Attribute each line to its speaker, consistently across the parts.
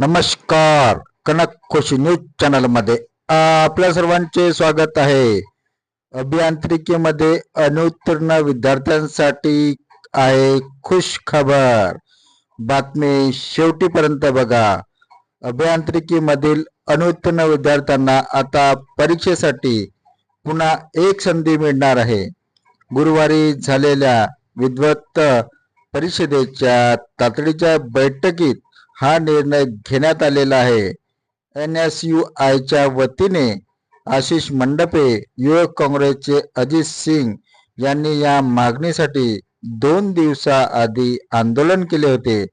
Speaker 1: नमस्कार Kanak Khushi news channel मध्ये आपल्या सर्वांचे स्वागत आहे अभियांत्रिकीमध्ये अनुत्तीर्ण विद्यार्थ्यांसाठी आहे खुश खबर बातमी शेवटीपर्यंत बघा अभियांत्रिकीमधील अनुत्तीर्ण विद्यार्थ्यांना आता परीक्षेसाठी पुन्हा एक संधी मिळणार आहे गुरुवारी झालेल्या विद्वत्त परिषदेच्या तातडीच्या बैठकीत हा निर्णय घेण्यात आलेला आहे एन एस यू आयच्या वतीने आशिष मंडपे युवक काँग्रेसचे अजित सिंग यांनी या मागणीसाठी दोन दिवसाआधी आंदोलन केले होते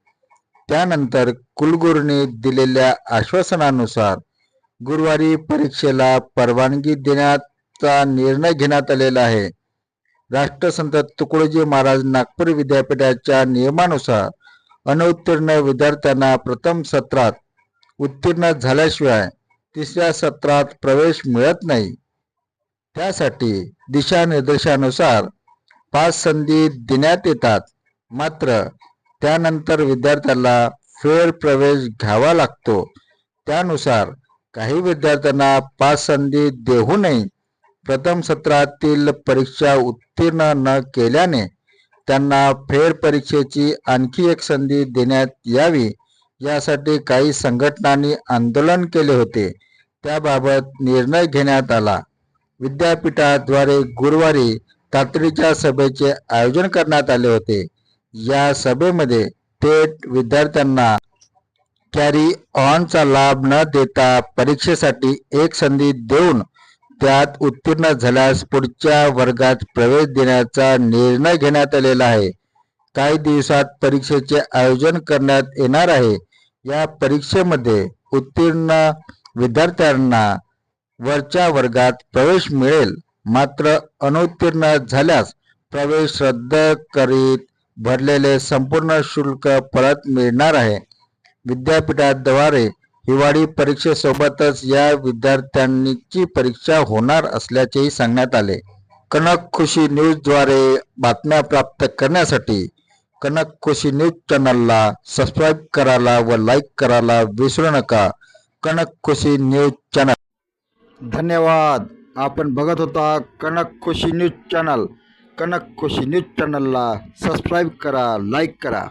Speaker 1: त्यानंतर कुलगुरूने दिलेल्या आश्वासनानुसार गुरुवारी परीक्षेला परवानगी देण्याचा निर्णय घेण्यात आलेला आहे राष्ट्रसंत तुकडोजी महाराज नागपूर विद्यापीठाच्या नियमानुसार अनुत्तीर्ण विद्यार्थ्यांना प्रथम सत्रात उत्तीर्ण झाल्याशिवाय तिसऱ्या सत्रात प्रवेश मिळत नाही त्यासाठी दिशानिर्देशानुसार पाच संधी देण्यात येतात मात्र त्यानंतर विद्यार्थ्याला फेर प्रवेश घ्यावा लागतो त्यानुसार काही विद्यार्थ्यांना पाच संधी देऊनही प्रथम सत्रातील परीक्षा उत्तीर्ण न केल्याने त्यांना फेर परीक्षेची आणखी एक संधी देण्यात यावी यासाठी काही संघटनांनी आंदोलन केले होते त्याबाबत निर्णय घेण्यात आला विद्यापीठाद्वारे गुरुवारी तातडीच्या सभेचे आयोजन करण्यात आले होते या सभेमध्ये थेट विद्यार्थ्यांना कॅरी ऑनचा लाभ न देता परीक्षेसाठी एक संधी देऊन त्यात उत्तीर्ण झाल्यास पुढच्या वर्गात प्रवेश देण्याचा निर्णय घेण्यात आलेला आहे काही दिवसात परीक्षेचे आयोजन करण्यात येणार आहे या परीक्षेमध्ये उत्तीर्ण विद्यार्थ्यांना वरच्या वर्गात प्रवेश मिळेल मात्र अनुत्तीर्ण झाल्यास प्रवेश रद्द करीत भरलेले संपूर्ण शुल्क परत मिळणार आहे विद्यापीठाद्वारे हिवाळी परीक्षेसोबतच या विद्यार्थ्यांची परीक्षा होणार असल्याचेही सांगण्यात आले कनक खुशी न्यूजद्वारे बातम्या प्राप्त करण्यासाठी कनक खुशी न्यूज चॅनलला सबस्क्राईब करायला व लाईक करायला विसरू नका कनक खुशी न्यूज चॅनल धन्यवाद आपण बघत होता Kanak Khushi news channel Kanak Khushi news चॅनलला सबस्क्राईब करा लाईक करा